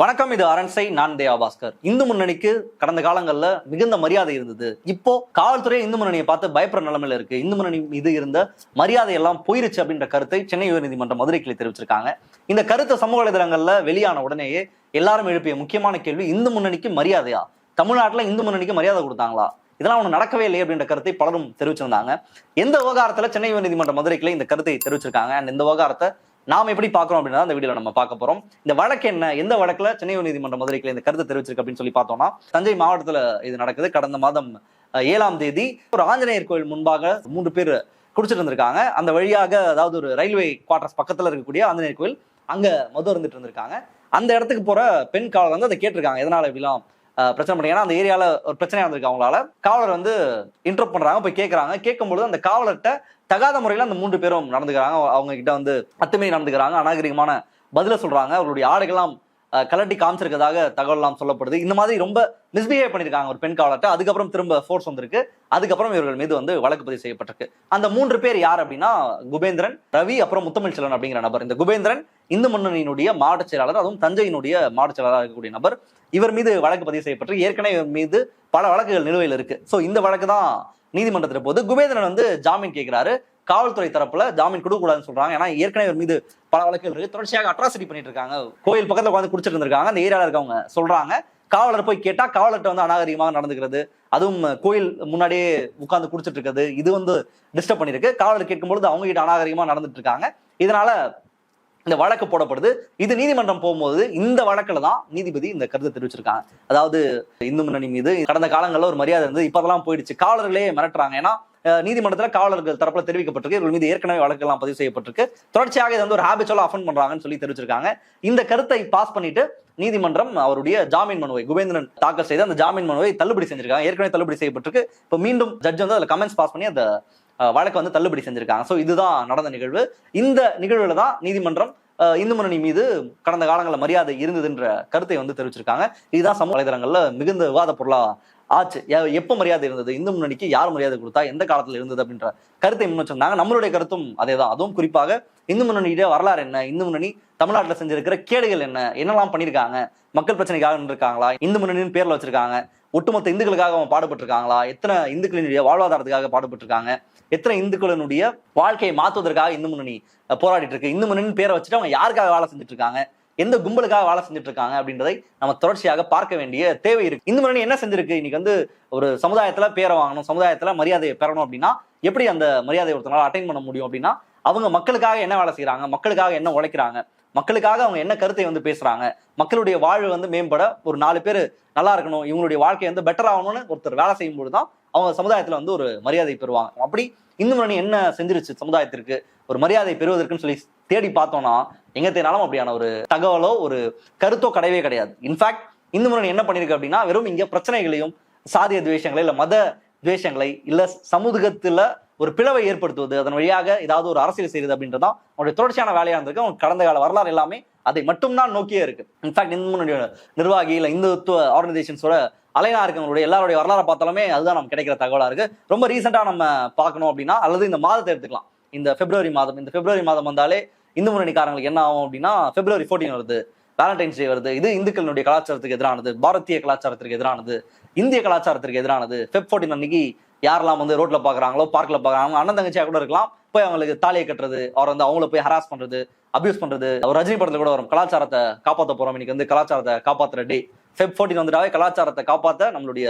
வணக்கம் இது அரண்சை நான் தேவா பாஸ்கர் இந்து முன்னணிக்கு கடந்த காலங்கள்ல மிகுந்த மரியாதை இருந்தது. இப்போ காவல்துறை இந்து முன்னணியை பார்த்து பயப்படுற நிலைமையில இருக்கு. இந்து முன்னணி மீது இருந்த மரியாதை எல்லாம் போயிருச்சு அப்படின்ற கருத்தை சென்னை உயர்நீதிமன்ற மதுரை கிளை தெரிவிச்சிருக்காங்க. இந்த கருத்தை சமூக வலைதளங்கள்ல வெளியான உடனேயே எல்லாரும் எழுப்பிய முக்கியமான கேள்வி இந்து முன்னணிக்கு மரியாதையா? தமிழ்நாட்டுல இந்து முன்னணிக்கு மரியாதை கொடுத்தாங்களா? இதெல்லாம் ஒன்று நடக்கவே இல்லை அப்படின்ற கருத்தை பலரும் தெரிவிச்சிருந்தாங்க. எந்த விவகாரத்துல சென்னை உயர்நீதிமன்ற மதுரை கிளை இந்த கருத்தை தெரிவிச்சிருக்காங்க? அண்ட் இந்த விவகாரத்தை நாம் எப்படி பார்க்கறோம் அப்படின்னா இந்த வீடியோல நம்ம பார்க்க போறோம். இந்த வழக்கு என்ன? எந்த வழக்குல சென்னை உயர்நீதிமன்ற மதுரை கிளை இந்த கருத்தை தெரிவிச்சிருக்கு அப்படின்னு சொல்லி பார்த்தோம்னா தஞ்சை மாவட்டத்துல இது நடக்குது. கடந்த மாதம் ஏழாம் தேதி ஒரு ஆஞ்சநேயர் கோயில் முன்பாக மூன்று பேர் குடிச்சிட்டு இருந்திருக்காங்க. அந்த வழியாக அதாவது ஒரு ரயில்வே குவார்டர்ஸ் பக்கத்துல இருக்கக்கூடிய ஆஞ்சநேயர் கோயில் அங்க மது இருந்துட்டு இருந்திருக்காங்க. அந்த இடத்துக்கு போற பெண் காவலர் வந்து அதை கேட்டிருக்காங்க. எதனால இப்படிலாம் பிரச்சனை பண்ணீங்க ஏன்னா அந்த ஏரியாவில் ஒரு பிரச்சனை இருந்திருக்கு அவங்களால. காவலர் வந்து இன்டர்ப் பண்றாங்க போய் கேட்குறாங்க கேட்கும்பொழுது அந்த காவலர்கிட்ட தகாத முறையில அந்த மூன்று பேரும் நடந்துக்கிறாங்க. அவங்க கிட்ட வந்து அத்துமீறி நடந்துக்கிறாங்க. அநாகரிகமான பதில சொல்றாங்க. அவர்களுடைய ஆடைகள்லாம் கலட்டி காமிச்சிருக்கதாக தகவல்லாம் சொல்லப்படுது. இந்த மாதிரி ரொம்ப மிஸ்பிஹேவ் பண்ணியிருக்காங்க ஒரு பெண் காவலர்கிட்ட அதுக்கப்புறம் திரும்ப ஃபோர்ஸ் வந்திருக்கு. அதுக்கப்புறம் இவர்கள் மீது வந்து வழக்கு பதிவு செய்யப்பட்டிருக்கு. அந்த மூன்று பேர் யார் அப்படின்னா குபேந்திரன் ரவி அப்புறம் முத்தமிழ் செல்வன் அப்படிங்கிற நபர். இந்த குபேந்திரன் இந்து முன்னணியினுடைய மாவட்ட செயலாளர் அதுவும் தஞ்சையினுடைய மாவட்ட செயலாளராக இருக்கக்கூடிய நபர். இவர் மீது வழக்கு பதிவு செய்யப்பட்டு ஏற்கனவே இவர் மீது பல வழக்குகள் நிலுவையில் இருக்கு. ஸோ இந்த வழக்கு தான் நீதிமன்றத்தில் போது குபேந்திரன் வந்து ஜாமீன் கேட்கிறாரு காவல்துறை தரப்புல ஜாமீன் கொடுக்க கூடாதுன்னு சொல்றாங்க. ஏன்னா ஏற்கனவே இவர் மீது பல வழக்குகள் இருக்கு. தொடர்ச்சியாக அட்ராசிட்டி பண்ணிட்டு இருக்காங்க. கோயில் பக்கத்துல உட்காந்து குடிச்சிட்டு இருந்திருக்காங்க. அந்த ஏரியால இருக்கவங்க சொல்றாங்க. காவலர் போய் கேட்டா காவலர்கிட்ட வந்து அநாகரிகமாக நடந்துக்கிறது. அதுவும் கோயில் முன்னாடியே உட்காந்து குடிச்சிட்டு இருக்கிறது. இது வந்து டிஸ்டர்ப் பண்ணிருக்கு காவலர் கேட்கும்பொழுது அவங்க கிட்ட அநாகரிகமாக நடந்துட்டு இருக்காங்க. இதனால இந்த வழக்கு போடப்படுது. இது நீதிமன்றம் போகும்போது இந்த வழக்குல தான் நீதிபதி இந்த கருத்தை தெரிவிச்சிருக்காங்க. அதாவது இந்து முன்னணி மீது கடந்த காலங்களில் ஒரு மரியாதை இருந்தது. இப்பதெல்லாம் போயிடுச்சு. காவலர்களே மிரட்டுறாங்க. ஏன்னா நீதிமன்றத்தில் காவலர்கள் தரப்பில் தெரிவிக்கப்பட்டிருக்கு. இவர்கள் மீது ஏற்கனவே வழக்கெல்லாம் பதிவு செய்யப்பட்டிருக்கு. தொடர்ச்சியாக இது வந்து ஒரு ஹேபிச்சுவலாக அஃபன் பண்றாங்கன்னு சொல்லி தெரிவிச்சிருக்காங்க. இந்த கருத்தை பாஸ் பண்ணிட்டு நீதிமன்றம் அவருடைய ஜாமீன் மனுவை குபேந்திரன் தாக்கல் செய்து அந்த ஜாமீன் மனுவை தள்ளுபடி செஞ்சிருக்காங்க. ஏற்கனவே தள்ளுபடி செய்யப்பட்டிருக்கு. இப்போ மீண்டும் ஜட்ஜ் வந்து அதில் கமெண்ட்ஸ் பாஸ் பண்ணி அந்த வழக்கை வந்து தள்ளுபடி செஞ்சிருக்காங்க. ஸோ இதுதான் நடந்த நிகழ்வு. இந்த நிகழ்வுல தான் நீதிமன்றம் இந்து முன்னணி மீது கடந்த காலங்களில் மரியாதை இருந்ததுன்ற கருத்தை வந்து தெரிவிச்சிருக்காங்க. இதுதான் சமூக வலைதளங்களில் மிகுந்த விவாத பொருளா ஆச்சு. எப்போ மரியாதை இருந்தது? இந்து முன்னணிக்கு யார் மரியாதை கொடுத்தா? எந்த காலத்தில் இருந்தது அப்படின்ற கருத்தை முன் வச்சிருந்தாங்க. நம்மளுடைய கருத்தும் அதேதான். அதுவும் குறிப்பாக இந்து முன்னணியுடைய வரலாறு என்ன? இந்து முன்னணி தமிழ்நாட்டில் செஞ்சிருக்கிற கேடுகள் என்ன? என்னெல்லாம் பண்ணியிருக்காங்க மக்கள் பிரச்சனைக்காக நின்றுருக்காங்களா? இந்து முன்னணின்னு பேரில் வச்சிருக்காங்க. ஒட்டுமொத்த இந்துக்களுக்காக அவங்க பாடுபட்டிருக்காங்களா? எத்தனை இந்துக்களினுடைய வாழ்வாதாரத்துக்காக பாடுபட்டிருக்காங்க? எத்தனை இந்துக்களினுடைய வாழ்க்கையை மாற்றுவதற்காக இந்து முன்னணி போராடிட்டு இருக்கு? இந்து முன்னணின்னு பேரை வச்சுட்டு அவங்க யாருக்காக வேலை செஞ்சுட்டு இருக்காங்க? எந்த கும்பலுக்காக வேலை செஞ்சுட்டு இருக்காங்க அப்படின்றதை நம்ம தொடர்ச்சியாக பார்க்க வேண்டிய தேவை இருக்கு. இந்து முன்னணி என்ன செஞ்சிருக்கு? இன்னைக்கு வந்து ஒரு சமுதாயத்துல பேரை வாங்கணும் சமுதாயத்துல மரியாதையை பெறணும் அப்படின்னா எப்படி அந்த மரியாதையை ஒருத்தனால அட்டைன் பண்ண முடியும் அப்படின்னா அவங்க மக்களுக்காக என்ன வேலை செய்யறாங்க மக்களுக்காக என்ன உழைக்கிறாங்க? மக்களுக்காக அவங்க என்ன கருத்தை வந்து பேசுறாங்க? மக்களுடைய வாழ்வு வந்து மேம்பட ஒரு நாலு பேர் நல்லா இருக்கணும் இவங்களுடைய வாழ்க்கை வந்து பெட்டர் ஆகணும்னு ஒருத்தர் வேலை செய்யும்போது தான் அவங்க சமுதாயத்துல வந்து ஒரு மரியாதை பெறுவாங்க. அப்படி இந்து முன்னணி என்ன செஞ்சிருச்சு சமுதாயத்திற்கு? ஒரு மரியாதை பெறுவதற்குன்னு சொல்லி தேடி பார்த்தோம்னா எங்க தேனாலும் அப்படியான ஒரு தகவலோ ஒரு கருத்தோ கிடையவே கிடையாது. இன்ஃபேக்ட் இந்து முன்னணி என்ன பண்ணிருக்கு அப்படின்னா வெறும் இங்க பிரச்சனைகளையும் சாதிய துவேஷங்களை இல்ல மத துவேஷங்களை இல்ல சமூகத்துல ஒரு பிளவை ஏற்படுத்துவது அதன் வழியாக ஏதாவது ஒரு அரசியல் செய்யுது அப்படின்றதான் அவனுடைய தொடர்ச்சியான வேலையா இருந்திருக்கு. அவங்க கடந்த கால வரலாறு எல்லாமே அதை மட்டும்தான் நோக்கியே இருக்கு. இன்ஃபேக்ட் இந்து முன்னணி நிர்வாகி இல்ல இந்துத்துவ ஆர்கனைசேஷன்ஸோட அலைனா இருக்கவங்களுடைய எல்லாருடைய வரலாறு பார்த்தாலுமே அதுதான் நமக்கு கிடைக்கிற தகவலா இருக்கு. ரொம்ப ரீசெண்டா நம்ம பார்க்கணும் அப்படின்னா அல்லது இந்த மாதத்தை எடுத்துக்கலாம். இந்த பிப்ரவரி மாதம் இந்த பிப்ரவரி மாதம் வந்தாலே இந்து முன்னணிக்காரங்களுக்கு என்ன ஆகும் அப்படின்னா பிப்ரவரி 14 வருது வேலண்டைன்ஸ் டே வருது. இது இந்துக்களுடைய கலாச்சாரத்துக்கு எதிரானது பாரதிய கலாச்சாரத்திற்கு எதிரானது இந்திய கலாச்சாரத்திற்கு எதிரானது. ஃபெப் 14 அன்னைக்கு யாரெல்லாம் வந்து ரோட்ல பாக்குறாங்களோ பார்க்ல பாக்குறாங்க அண்ணன் தங்கச்சியா கூட இருக்கலாம் போய் அவங்களுக்கு தாலியை கட்டுறது அவர் வந்து அவங்கள போய் ஹராஸ் பண்றது அபியூஸ் பண்றது. அவர் ரஜினி படத்துல கூட வரும் கலாச்சாரத்தை காப்பாற்ற போறோம். இன்னைக்கு வந்து கலாச்சாரத்தை காப்பாத்துற டே ஃபெப் 14 வந்துட்டாவே கலாச்சாரத்தை காப்பாத்த நம்மளுடைய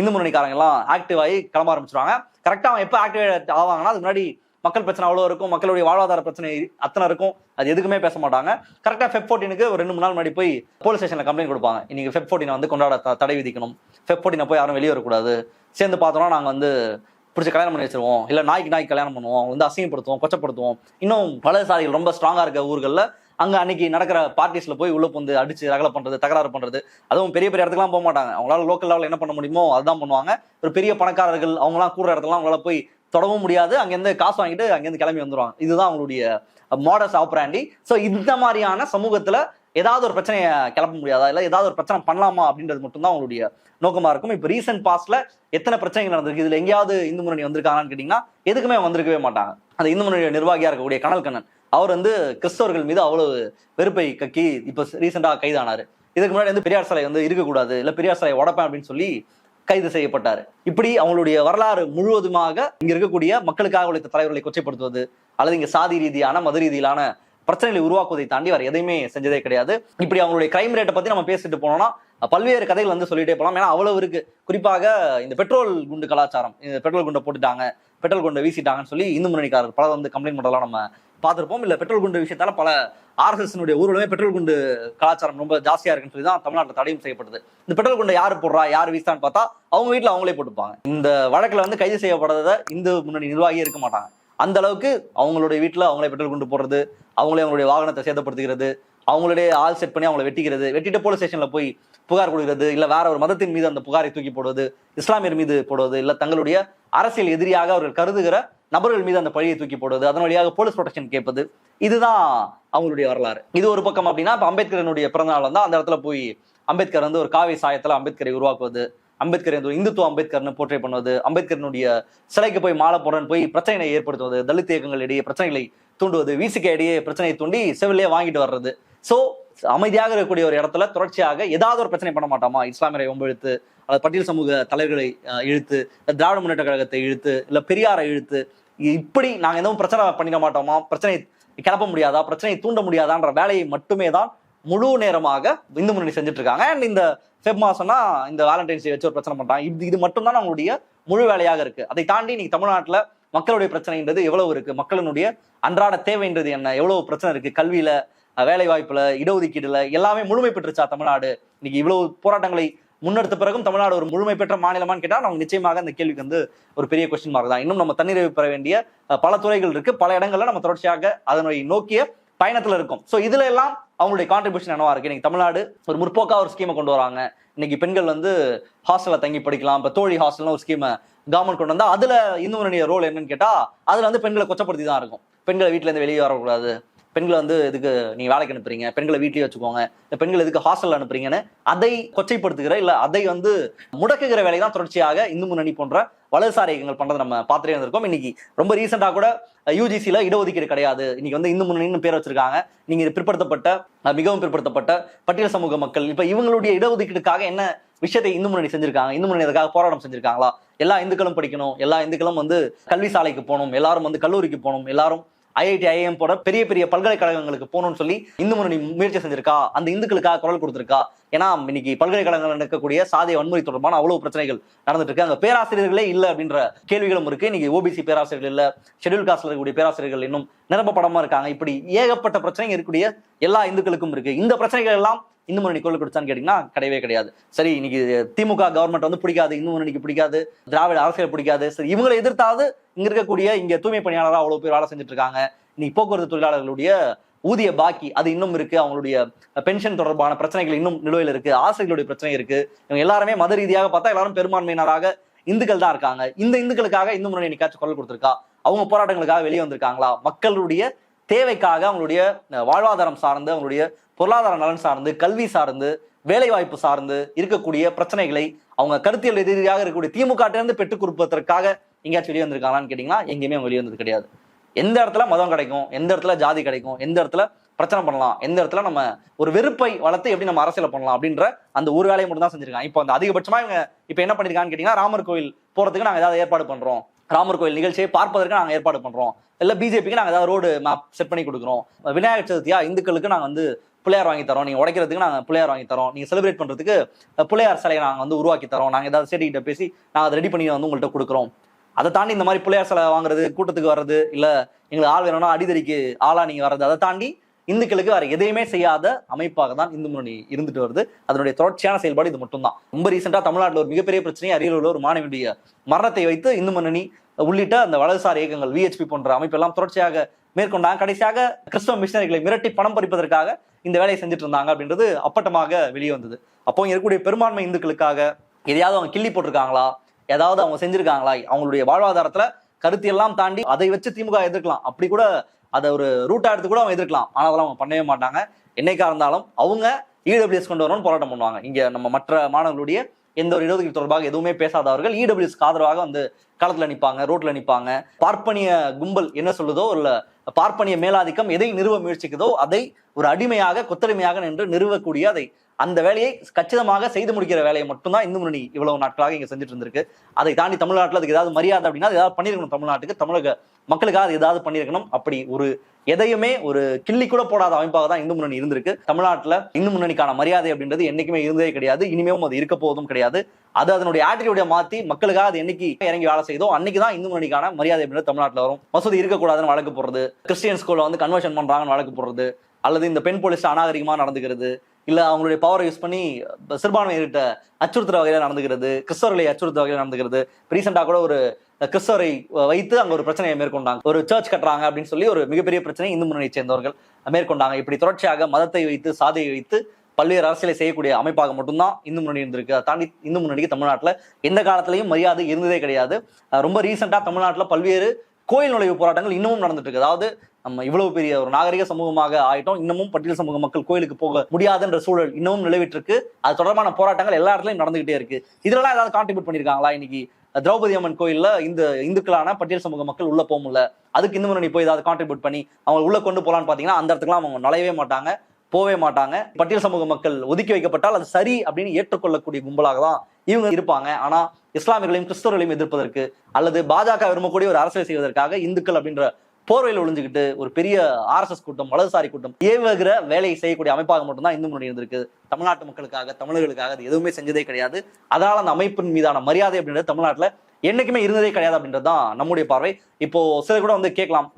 இந்து முன்னணிக்காரங்க எல்லாம் ஆக்டிவ் ஆகி கிளம்ப ஆரம்பிச்சிருவாங்க. கரெக்டா அவன் எப்ப ஆக்டிவேட் ஆவாங்கன்னா அதுக்கு முன்னாடி மக்கள் பிரச்சனை அவ்வளோ இருக்கும் மக்களுடைய வாழ்வாதார பிரச்சனை அத்தனை இருக்கும் அது எதுக்குமே பேச மாட்டாங்க. கரெக்டாக ஃபெப் ஃபோர்டீனுக்கு ஒரு ரெண்டு மூணு நாள் முன்னாடி போய் போலீஸ் ஸ்டேஷனில் கம்ப்ளைண்ட் கொடுப்பாங்க. இன்னைக்கு ஃபெப் ஃபோர்டீனை வந்து கொண்டாட தடை விதிக்கணும். ஃபெப் ஃபோர்டீனை போய் யாரும் வெளியே வரக்கூடாது. சேர்ந்து பார்த்தோம்னா நாங்கள் வந்து பிடிச்சி கல்யாணம் பண்ணி வச்சிருவோம். இல்லை நாய்க்கு நாய்க்கு கல்யாணம் பண்ணுவோம். வந்து அசிங்கப்படுத்துவோம் கொச்சப்படுத்துவோம். இன்னும் வலதுசாரிகள் ரொம்ப ஸ்ட்ராங்காக இருக்க ஊர்களில் அங்கே அன்னைக்கு நடக்கிற பார்ட்டிஸில் போய் உள்ளே வந்து அடிச்சு ரகலை பண்ணுறது தகராறு பண்ணுறது அதுவும் பெரிய பெரிய இடத்துக்குலாம் போக மாட்டாங்க. அவங்களால லோக்கல் லெவலில் என்ன பண்ண முடியுமோ அதுதான் பண்ணுவாங்க. ஒரு பெரிய பணக்காரர்கள் அவங்களாம் கூடுற இடத்துலாம் அவங்களால போய் தொடவும் முடியாது. அங்கேருந்து காசு வாங்கிட்டு அங்கேருந்து கிளம்பி வந்துடுவாங்க இதுதான் அவங்களுடைய மாடர்ஸ் ஆப்ராண்டி ஸோ இந்த மாதிரியான சமூகத்தில் ஏதாவது ஒரு பிரச்சனையை கிளப்ப முடியாதா? இல்லை ஏதாவது ஒரு பிரச்சனை பண்ணலாமா? அப்படின்றது மட்டும்தான் அவங்களுடைய நோக்கமாக இருக்கும். இப்போ ரீசெண்ட் பாஸ்ட்ல எத்தனை பிரச்சனைகள் நடந்திருக்கு? இதில் எங்கேயாவது இந்து முன்னணி வந்திருக்காங்கன்னு கேட்டிங்கன்னா எதுக்குமே வந்திருக்கவே மாட்டாங்க. அந்த இந்து முன்னணியோட நிர்வாகியாக இருக்கக்கூடிய கனல் கண்ணன் அவர் வந்து கிறிஸ்தவர்கள் மீது அவ்வளவு வெறுப்பை கக்கி இப்போ ரீசெண்டாக கைதானார். இதுக்கு முன்னாடி வந்து பெரியார் சிலை வந்து இருக்கக்கூடாது இல்லை பெரியார் சிலை உடப்பேன் அப்படின்னு சொல்லி கைது செய்யப்பட்டார். இப்படி அவங்களுடைய வரலாறு முழுவதுமாக இங்க இருக்கக்கூடிய மக்களுக்காக உழைத்த தலைவர்களை கொச்சைப்படுத்துவது அல்லது இங்க சாதி ரீதியான மத ரீதியிலான பிரச்சனைகளை உருவாக்குவதை தாண்டி வேற எதையுமே செஞ்சதே கிடையாது. இப்படி அவங்களுடைய கிரைம் ரேட்டை பத்தி நம்ம பேசிட்டு போனோம்னா பல்வேறு கதைகள் வந்து சொல்லிட்டே போகலாம் ஏன்னா அவ்வளவு இருக்கு. குறிப்பாக இந்த பெட்ரோல் குண்டு கலாச்சாரம் இந்த பெட்ரோல் குண்டை போட்டுட்டாங்க பெட்ரோல் குண்டை வீசிட்டாங்கன்னு சொல்லி இந்து முன்னணிக்காரர் பல வந்து கம்ப்ளைண்ட் பண்றதெல்லாம் நம்ம பார்த்துருப்போம். இல்லை பெட்ரோல் குண்டு விஷயத்தால பல ஆர்எஸ்எஸ்னுடைய ஊர்வலமே பெட்ரோல் குண்டு கலாச்சாரம் ரொம்ப ஜாஸ்தியாக இருக்குன்னு சொல்லி தான் தமிழ்நாட்டில் தடையும் செய்யப்படுது. இந்த பெட்ரோல் குண்டை யார் போடுறா யார் வீசான்னு பார்த்தா அவங்க வீட்டில் அவங்களே போட்டுப்பாங்க. இந்த வழக்கில் வந்து கைது செய்யப்படாத இந்து முன்னணி நிர்வாகியே இருக்க மாட்டாங்க. அந்த அளவுக்கு அவங்களுடைய வீட்டில் அவங்களே பெட்ரோல் குண்டு போடுறது அவங்களே அவங்களுடைய வாகனத்தை சேதப்படுத்துகிறது அவங்களுடைய ஆள் செட் பண்ணி அவங்கள வெட்டிக்கிறது வெட்டிட்டு போலீஸ் ஸ்டேஷன்ல போய் புகார் கொடுக்கிறது இல்ல வேற ஒரு மதத்தின் மீது அந்த புகாரை தூக்கி போடுவது இஸ்லாமியர் மீது போடுவது இல்ல தங்களுடைய அரசியல் எதிரியாக அவர்கள் கருதுகிற நபர்கள் மீது அந்த பழியை தூக்கி போடுவது அதன் வழியாக போலீஸ் ப்ரொடெக்ஷன் கேட்பது இதுதான் அவங்களுடைய வரலாறு. இது ஒரு பக்கம் அப்படின்னா இப்ப அம்பேத்கரனுடைய பிறந்தநாள் தான் அந்த இடத்துல போய் அம்பேத்கர் வந்து ஒரு காவி சாயத்துல அம்பேத்கரை உருவாக்குவது அம்பேத்கர் வந்து இந்துத்துவ அம்பேத்கர்னு போர்ட்ரே பண்ணுவது அம்பேத்கரனுடைய சிலைக்கு போய் மாலை போடுறன்னு போய் பிரச்சனைகளை ஏற்படுத்துவது தலித் இயக்கங்கள் இடையே பிரச்சனைகளை தூண்டுவது வீசிக்க இடையே பிரச்சனையை தூண்டி செவிலே வாங்கிட்டு வர்றது சோ அமைதியாக இருக்கக்கூடிய ஒரு இடத்துல தொடர்ச்சியாக ஏதாவது ஒரு பிரச்சனை பண்ண மாட்டோமா? இஸ்லாமியரை ஒம்பெழுத்து அல்லது பட்டியல் சமூக தலைவர்களை இழுத்து திராவிட முன்னேற்ற கழகத்தை இழுத்து இல்ல பெரியாரை இழுத்து இப்படி நாங்க எதுவும் பிரச்சனை பண்ணிட மாட்டோமா? பிரச்சனை கிளப்ப முடியாதா? பிரச்சனையை தூண்ட முடியாதான்ற வேலையை மட்டுமே தான் முழு நேரமாக இந்து முன்னணி செஞ்சுட்டு இருக்காங்க அண்ட் இந்த ஃபெப் மாசம்னா இந்த வேலண்டைன்ஸ் டே வச்சு ஒரு பிரச்சனை பண்றாங்க. இது இது மட்டும்தான் அவங்களுடைய முழு வேலையாக இருக்கு. அதை தாண்டி இன்னைக்கு தமிழ்நாட்டுல மக்களுடைய பிரச்சனைன்றது எவ்வளவு இருக்கு? மக்களினுடைய அன்றாட தேவைன்றது என்ன? எவ்வளவு பிரச்சனை இருக்கு? கல்வியில வேலை வாய்ப்புல இடஒதுக்கீடுல எல்லாமே முழுமை பெற்றுச்சா தமிழ்நாடு? இன்னைக்கு இவ்வளவு போராட்டங்களை முன்னெடுத்த பிறகும் தமிழ்நாடு ஒரு முழுமை பெற்ற மாநிலமான்னு கேட்டால் நம்ம நிச்சயமாக அந்த கேள்விக்கு வந்து ஒரு பெரிய கொஸ்டின் மார்க் தான். இன்னும் நம்ம தன்னிறைவு பெற வேண்டிய பல துறைகள் இருக்கு. பல இடங்கள்ல நம்ம தொடர்ச்சியாக அதனை நோக்கிய பயணத்துல இருக்கும். சோ இதுல எல்லாம் அவங்களுடைய கான்ட்ரிபியூஷன் என்னவா இருக்கு? இன்னைக்கு தமிழ்நாடு ஒரு முற்போக்கா ஒரு ஸ்கீமை கொண்டு வராங்க. இன்னைக்கு பெண்கள் வந்து ஹாஸ்டல்ல தங்கி படிக்கலாம். இப்ப தோழி ஹாஸ்டல்னு ஒரு ஸ்கீமை கவர்மெண்ட் கொண்டு வந்தா அதுல இந்து முன்னணிய ரோல் என்னன்னு கேட்டா அதுல வந்து பெண்களை கொச்சப்படுத்தி தான் இருக்கும். பெண்களை வீட்டுல இருந்து வெளியே வரக்கூடாது. பெண்களை வந்து இதுக்கு நீங்க வேலைக்கு அனுப்புறீங்க பெண்களை வீட்லயே வச்சுக்கோங்க இந்த பெண்கள் எதுக்கு ஹாஸ்டல் அனுப்புறீங்கன்னு அதை கொச்சைப்படுத்துகிற இல்ல அதை வந்து முடக்குகிற வேலை தான் தொடர்ச்சியாக இந்து முன்னணி போன்ற வலதுசாரி இயக்கங்கள் பண்றது நம்ம பார்த்துட்டே இருந்திருக்கோம். இன்னைக்கு ரொம்ப ரீசெண்டா கூட யூஜிசில இடஒதுக்கீடு கிடையாது. இன்னைக்கு வந்து இந்து முன்னணின்னு பேர் வச்சிருக்காங்க. நீங்க பிற்படுத்தப்பட்ட மிகவும் பிற்படுத்தப்பட்ட பட்டியல் சமூக மக்கள் இப்ப இவங்களுடைய இடஒதுக்கீடுக்காக என்ன விஷயத்தை இந்து முன்னணி செஞ்சிருக்காங்க? இந்து முன்னணி அதுக்காக போராட்டம் செஞ்சிருக்காங்களா? எல்லா இந்துக்களும் படிக்கணும் எல்லா இந்துக்களும் வந்து கல்வி சாலைக்கு போகணும் எல்லாரும் வந்து கல்லூரிக்கு போகணும் எல்லாரும் ஐஐடி ஐஎம் போட பெரிய பெரிய பல்கலைக்கழகங்களுக்கு போகணும்னு சொல்லி இந்து முன்னணி முயற்சி செஞ்சிருக்கா? அந்த இந்துக்களுக்காக குரல் கொடுத்திருக்கா? ஏன்னா இன்னைக்கு பல்கலைக்கழகங்கள் நடக்கக்கூடிய சாதிய வன்முறை தொடர்பான அவ்வளவு பிரச்சனைகள் நடந்துட்டு இருக்கு. அங்க பேராசிரியர்களே இல்லை அப்படின்ற கேள்விகளும் இருக்கு. இன்னைக்கு ஓபிசி பேராசிரியர்கள் இல்ல ஷெட்யூல் காஸ்ட்ல இருக்கக்கூடிய பேராசிரியர்கள் இன்னும் நிரப்பப்படாம இருக்காங்க. இப்படி ஏகப்பட்ட பிரச்சனைகள் இருக்கக்கூடிய எல்லா இந்துக்களுக்கும் இருக்கு. இந்த பிரச்சனைகள் எல்லாம் இந்து முன்னணி குரல் கொடுத்தான்னு கேட்டீங்கன்னா கிடையவே கிடையாது. சரி இன்னைக்கு திமுக கவர்மெண்ட் வந்து பிடிக்காது இந்து முன்னணிக்கு பிடிக்காது திராவிட அரசியல் பிடிக்காது. சரி இவங்களை எதிர்த்தாவது இங்க இருக்கக்கூடிய இங்க தூய்மை பணியாளராக அவ்வளவு பேர் வேலை செஞ்சுட்டு இருக்காங்க. இன்னைக்கு போக்குவரத்து தொழிலாளர்களுடைய ஊதிய பாக்கி அது இன்னும் இருக்கு. அவங்களுடைய பென்ஷன் தொடர்பான பிரச்சனைகள் இன்னும் நிலுவையில் இருக்கு. ஆசிரியர்களுடைய பிரச்சனை இருக்கு. இவங்க எல்லாருமே மத ரீதியாக பார்த்தா எல்லாரும் பெரும்பான்மையினராக இந்துக்கள் தான் இருக்காங்க. இந்த இந்துக்களுக்காக இந்து முன்னணி என்னைக்காச்சும் குரல் கொடுத்துருக்கா? அவங்க போராட்டங்களுக்காக வெளியே வந்திருக்காங்களா? மக்களுடைய தேவைக்காக அவங்களுடைய வாழ்வாதாரம் சார்ந்து அவங்களுடைய பொருளாதார நலன் சார்ந்து கல்வி சார்ந்து வேலைவாய்ப்பு சார்ந்து இருக்கக்கூடிய பிரச்சனைகளை அவங்க கருத்தியல் ரீதியாக இருக்கக்கூடிய திமுக இருந்து பெற்றுக் கொடுப்பதற்காக எங்கேயாச்சும் வெளியே வந்திருக்காங்களான்னு கேட்டீங்கன்னா எங்கேயுமே வெளியே வந்தது கிடையாது. எந்த இடத்துல மதம் கிடைக்கும் எந்த இடத்துல ஜாதி கிடைக்கும் எந்த இடத்துல பிரச்சனை பண்ணலாம் எந்த இடத்துல நம்ம ஒரு வெறுப்பை வளர்த்து எப்படி நம்ம அரசியல் பண்ணலாம் அப்படின்ற அந்த ஒரு வேலையை மட்டும் தான் செஞ்சிருக்காங்க. இப்போ அந்த அதிகபட்சமா இவங்க இப்போ என்ன பண்ணிருக்காங்கன்னு கேட்டீங்கன்னா ராமர் கோயில் போறதுக்கு நாங்கள் ஏதாவது ஏற்பாடு பண்றோம். ராமர் கோயில் நிகழ்ச்சியை பார்ப்பதற்கு நாங்கள் ஏற்பாடு பண்றோம். இல்லை பிஜேபிக்கு நாங்கள் ஏதாவது ரோடு மேப் செட் பண்ணி கொடுக்குறோம். விநாயகர் சதுர்த்தியா இந்துக்களுக்கு நாங்கள் வந்து பிள்ளையார் வாங்கி தரோம். நீங்க உடைக்கிறதுக்கு நாங்க பிள்ளையார் வாங்கி தரோம். நீங்க செலிப்ரேட் பண்றதுக்கு பிள்ளையார் சிலையை நாங்க வந்து உருவாக்கி தரோம். நாங்க ஏதாவது ஸ்டேட் பேசி நாங்க அதை ரெடி பண்ணி வந்து உங்கள்கிட்ட கொடுக்குறோம். அதை தாண்டி இந்த மாதிரி பிள்ளையார் சிலை வாங்குறது கூட்டத்துக்கு வர்றது இல்ல எங்களுக்கு ஆள் வேணும்னா அடிதடிக்கு ஆளா நீங்க வர்றது அதை தாண்டி இந்துக்களுக்கு வேற எதையுமே செய்யாத அமைப்பாக தான் இந்து முன்னணி இருந்துட்டு வருது. அதனுடைய தொடர்ச்சியான செயல்பாடு இது மட்டும்தான். ரொம்ப ரீசெண்டா தமிழ்நாட்டில் ஒரு மிகப்பெரிய பிரச்சனை அரியலூர்ல ஒரு மாணவியுடைய மரணத்தை வைத்து இந்து முன்னணி உள்ளிட்ட அந்த வலதுசாரி இயக்கங்கள் விஹெச்பி போன்ற அமைப்பெல்லாம் தொடர்ச்சியாக மேற்கொண்டாங்க. கடைசியாக கிறிஸ்தவ மிஷினரிகளை மிரட்டி பணம் பறிப்பதற்காக இந்த வேலையை செஞ்சுட்டு இருந்தாங்க அப்படின்றது அப்பட்டமாக வெளியே வந்தது. அப்போ இருக்கக்கூடிய பெரும்பான்மை இந்துக்களுக்காக எதையாவது அவங்க கிள்ளி போட்டிருக்காங்களா? ஏதாவது அவங்க செஞ்சிருக்காங்களா? அவங்களுடைய வாழ்வாதாரத்துல கருத்தியெல்லாம் தாண்டி அதை வச்சு திமுக எதிர்க்கலாம். அப்படி கூட அதை ஒரு ரூட்டா எடுத்து கூட அவங்க எதிர்க்கலாம். ஆனால் அதெல்லாம் அவங்க பண்ணவே மாட்டாங்க. என்னைக்கா இருந்தாலும் அவங்க இடபிள்யூஎஸ் கொண்டு வரணும்னு போராட்டம் பண்ணுவாங்க. இங்க நம்ம மற்ற மாணவர்களுடைய எந்த ஒரு இடஒதுக்கீடு தொடர்பாக எதுவுமே பேசாதவர்கள் இடபிள்யூஸ்க்கு ஆதரவாக வந்து களத்தில் நிற்பாங்க ரோட்ல நிற்பாங்க பார்ப்பனிய கும்பல் என்ன சொல்லுதோ இல்ல பார்ப்பனிய மேலாதிக்கம் எதை நிறுவ முயற்சிக்குதோ அதை ஒரு அடிமையாக கொத்தடிமையாக நின்று நிறுவக்கூடிய அதை அந்த வேலையை கச்சிதமாக செய்து முடிக்கிற வேலையை மட்டும்தான் இந்து முன்னணி இவ்வளவு நாட்களாக இங்க செஞ்சுட்டு இருந்திருக்கு. அதை தாண்டி தமிழ்நாட்டில் அதுக்கு ஏதாவது மரியாதை அப்படின்னா அது ஏதாவது பண்ணியிருக்கணும் தமிழ்நாட்டுக்கு. தமிழக மக்களுக்காக அது ஏதாவது பண்ணியிருக்கணும். அப்படி ஒரு எதையுமே ஒரு கிள்ளி கூட போடாத அமைப்பாக தான் இந்து முன்னணி இருந்திருக்கு. தமிழ்நாட்டில் இந்து முன்னணிக்கான மரியாதை அப்படின்றது என்னைக்குமே இருந்ததே கிடையாது. இனிமேவும் அது இருக்க போவதும் கிடையாது. அது அதனுடைய ஆட்டிடியூடை மாற்றி மக்களுக்காக அது என்னைக்கு இறங்கி வேலை செய்தோ அன்னைக்கு தான் இந்து முன்னணிக்கான மரியாதை அப்படின்றது தமிழ்நாட்டில் வரும். மசூதி இருக்கக்கூடாதுன்னு வழக்கு போடுறது. கிறிஸ்டியன் ஸ்கூலில் வந்து கன்வர்ஷன் பண்ணுறாங்கன்னு வழக்கு போடுறது. அல்லது இந்த பெண் போலீஸ் அநாகரிகமாக நடந்துக்கிறது. இல்லை அவங்களுடைய பவரை யூஸ் பண்ணி சிறுபான்மையிட்ட அச்சுறுத்துற வகையில் நடந்துக்கிறது கிறிஸ்தவர்களை அச்சுறுத்துற வகையில் நடந்துக்கிறது. ரீசெண்டாக கூட ஒரு கிறிஸ்தவரை வைத்து அங்கே ஒரு பிரச்சனையை மேற்கொண்டாங்க. ஒரு சர்ச் கட்டுறாங்க அப்படின்னு சொல்லி ஒரு மிகப்பெரிய பிரச்சனை இந்து முன்னணியை சேர்ந்தவர்கள் மேற்கொண்டாங்க. இப்படி தொடர்ச்சியாக மதத்தை வைத்து சாதியை வைத்து பல்வேறு அரசியலை செய்யக்கூடிய அமைப்பாக மட்டும்தான் இந்து முன்னணி இருந்திருக்கு. அதை தாண்டி இந்து முன்னணிக்கு தமிழ்நாட்டில் எந்த காலத்திலையும் மரியாதை இருந்ததே கிடையாது. ரொம்ப ரீசெண்டாக தமிழ்நாட்டில் பல்வேறு கோயில் நுழைவு போராட்டங்கள் இன்னமும் நடந்துட்டு இருக்கு. அதாவது நம்ம இவ்வளவு பெரிய ஒரு நாகரிக சமூகமாக ஆயிட்டோம். இன்னமும் பட்டியல் சமூக மக்கள் கோயிலுக்கு போக முடியாதுன்ற சூழல் இன்னமும் நிலவிட்டு இருக்கு அது தொடர்பான போராட்டங்கள் எல்லா இடத்துலயும் நடந்துகிட்டே இருக்கு. இதெல்லாம் ஏதாவது கான்ட்ரிபியூட் பண்ணிருக்காங்களா? இன்னைக்கு திரௌபதி அம்மன் கோயில்ல இந்த இந்துக்களான பட்டியல் சமூக மக்கள் உள்ள போக முடியல. அதுக்கு இந்து முன்னணி போய் ஏதாவது கான்ட்ரிபியூட் பண்ணி அவங்க உள்ள கொண்டு போகலான்னு பாத்தீங்கன்னா அந்த இடத்துக்குலாம் அவங்க நுழையவே மாட்டாங்க போவே மாட்டாங்க. பட்டியல் சமூக மக்கள் ஒதுக்கி வைக்கப்பட்டால் அது சரி அப்படின்னு ஏற்றுக்கொள்ளக்கூடிய கும்பலாக தான் இவங்க இருப்பாங்க. ஆனா இஸ்லாமியர்களையும் கிறிஸ்தவர்களையும் எதிர்ப்பதற்கு அல்லது பாஜக விரும்பக்கூடிய ஒரு அரசியல் செய்வதற்காக இந்துக்கள் அப்படின்ற போர்வையில் ஒளிஞ்சுக்கிட்டு ஒரு பெரிய ஆர்எஸ்எஸ் கூட்டம் வலதுசாரி கூட்டம் ஏவுகிற வேலையை செய்யக்கூடிய அமைப்பாக மட்டும்தான் இந்து முன்னணி இருந்திருக்கு. தமிழ்நாட்டு மக்களுக்காக தமிழர்களுக்காக அது எதுவுமே செஞ்சதே கிடையாது. அதனால் அந்த அமைப்பின் மீதான மரியாதை அப்படின்றது தமிழ்நாட்டில் என்னைக்குமே இருந்ததே கிடையாது அப்படின்றது தான் நம்முடைய பார்வை. இப்போ சிலர் கூட வந்து கேட்கலாம்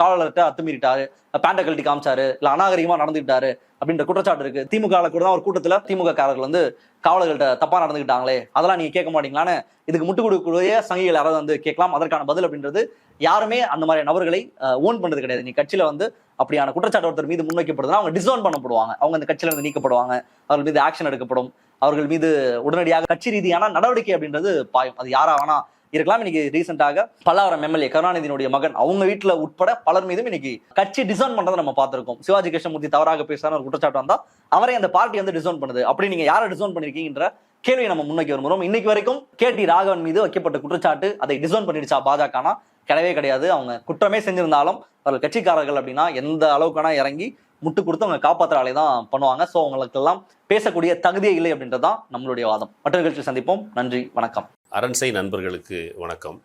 காவலர்கிட்ட அத்துமீறிட்டாரு பேண்ட கழட்டி காமிச்சாரு இல்லை அநாகரிகமாக நடந்துக்கிட்டாரு அப்படின்ற குற்றச்சாட்டு இருக்கு. திமுக கூட தான் ஒரு கூட்டத்தில் திமுக காரர்கள் வந்து காவலர்கள்ட்ட தப்பாக நடந்துக்கிட்டாங்களே அதெல்லாம் நீங்கள் கேட்க மாட்டீங்களான்னு இதுக்கு முட்டு கொடுக்கக்கூடிய சங்கிகள் யாராவது வந்து கேட்கலாம் அதற்கான பதில் அப்படின்றது யாருமே அந்த மாதிரி நபர்களை ஓன் பண்ணுறது கிடையாது. நீ கட்சியில் வந்து அப்படியான குற்றச்சாட்டு ஒருத்தர் மீது முன்வைக்கப்படுதுன்னா அவங்க டிசோன் பண்ணப்படுவாங்க. அவங்க அந்த கட்சியில இருந்து நீக்கப்படுவாங்க. அவர்கள் மீது ஆக்ஷன் எடுக்கப்படும். அவர்கள் மீது உடனடியாக கட்சி ரீதியான நடவடிக்கை அப்படின்றது பாயும். அது யாரா வேணா இருக்கலாம். இன்னைக்கு ரீசெண்டாக பல்லாவரம் எம்எல்ஏ கருணாநிதியினுடைய மகன் அவங்க வீட்டுல உட்பட பலர் மீதும் இன்னைக்கு கட்சி டிசைன் பண்றதை நம்ம பார்த்திருக்கோம். சிவாஜி கிருஷ்ணமூர்த்தி தவறாக பேசுறாரு ஒரு குற்றச்சாட்டு வந்தா அவரை அந்த பார்ட்டி வந்து டிசைன் பண்ணுது. அப்படி நீங்க யாரை டிசைன் பண்ணிருக்கீங்கன்ற கேள்வியை நம்ம முன்னோக்கி வருகிறோம். இன்னைக்கு வரைக்கும் கே டி ராகவன் மீது வைக்கப்பட்ட குற்றச்சாட்டு அதை டிசைன் பண்ணிடுச்சா பாஜகனா? கிடையவே கிடையாது. அவங்க குற்றமே செஞ்சிருந்தாலும் அவர்கள் கட்சிக்காரர்கள் அப்படின்னா எந்த அளவுக்கான இறங்கி முட்டு கொடுத்து அவங்க காப்பாற்றுற தான் பண்ணுவாங்க. ஸோ அவங்களுக்கெல்லாம் பேசக்கூடிய தகுதியே இல்லை அப்படின்றதான் நம்மளுடைய வாதம். மற்ற நிகழ்ச்சியில் சந்திப்போம். நன்றி வணக்கம். அரண்சை நண்பர்களுக்கு வணக்கம்.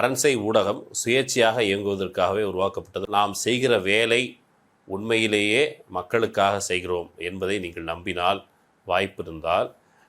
அரண்சை ஊடகம் சுயேட்சையாக இயங்குவதற்காகவே உருவாக்கப்பட்டது. நாம் செய்கிற வேலை உண்மையிலேயே மக்களுக்காக செய்கிறோம் என்பதை நீங்கள் நம்பினால் வாய்ப்பு இருந்தால்